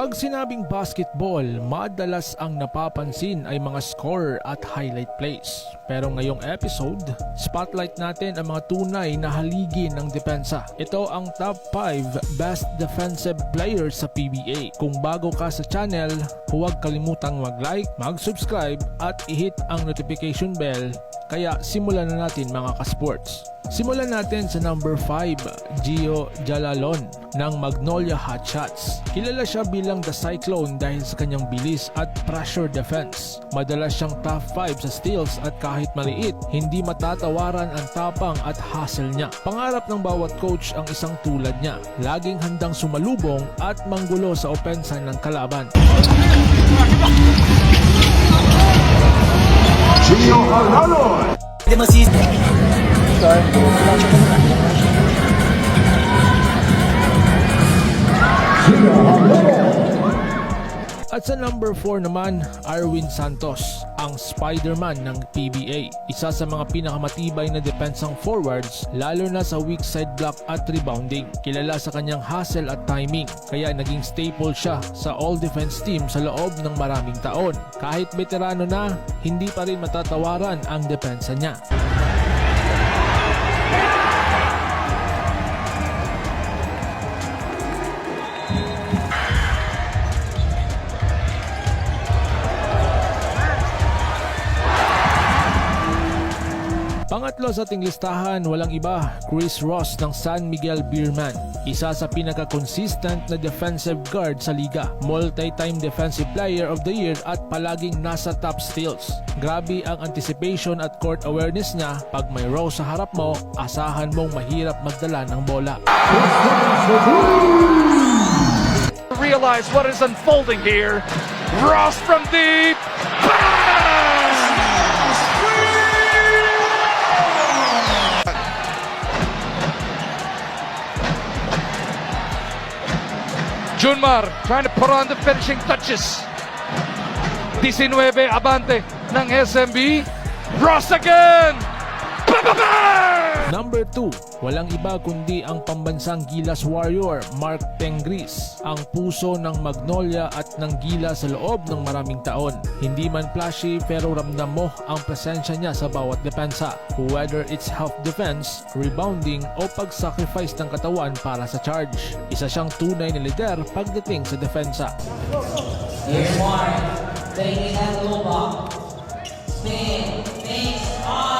Pag sinabing basketball, madalas ang napapansin ay mga score at highlight plays. Pero ngayong episode, spotlight natin ang mga tunay na haligi ng depensa. Ito ang top 5 best defensive players sa PBA. Kung bago ka sa channel, huwag kalimutang mag-like, mag-subscribe at i-hit ang notification bell. Kaya simulan na natin mga ka-sports. Simulan natin sa number 5, Gio Jalalon ng Magnolia Hotshots. Kilala siya bilang The Cyclone dahil sa kanyang bilis at pressure defense. Madalas siyang top 5 sa steals at kahit maliit, hindi matatawaran ang tapang at hustle niya. Pangarap ng bawat coach ang isang tulad niya. Laging handang sumalubong at manggulo sa opensa ng kalaban. Di mo sis... At sa number 4 naman, Arwin Santos, ang Spider-Man ng PBA. Isa sa mga pinakamatibay na depensang forwards, lalo na sa weak side block at rebounding. Kilala sa kanyang hustle at timing, kaya naging staple siya sa all-defense team sa loob ng maraming taon. Kahit veterano na, hindi pa rin matatawaran ang depensa niya. Pangatlo sa ating listahan, walang iba, Chris Ross ng San Miguel Beerman. Isa sa pinaka-consistent na defensive guard sa liga. Multi-time defensive player of the year at palaging nasa top steals. Grabe ang anticipation at court awareness niya. Pag may row sa harap mo, asahan mong mahirap magdala ng bola. realize what is unfolding here. Ross from deep. Bang! Junmar trying to put on the finishing touches. 19 abante ng SMB. Ross again. Ba-ba-bang! Number 2, walang iba kundi ang pambansang Gilas Warrior, Mark Tengris, ang puso ng Magnolia at ng Gila sa loob ng maraming taon. Hindi man flashy pero ramdam mo ang presensya niya sa bawat depensa, whether it's half defense, rebounding o pag-sacrifice ng katawan para sa charge. Isa siyang tunay na lider pagdating sa depensa. Here's one. Taking that little ball. Spin. Face on.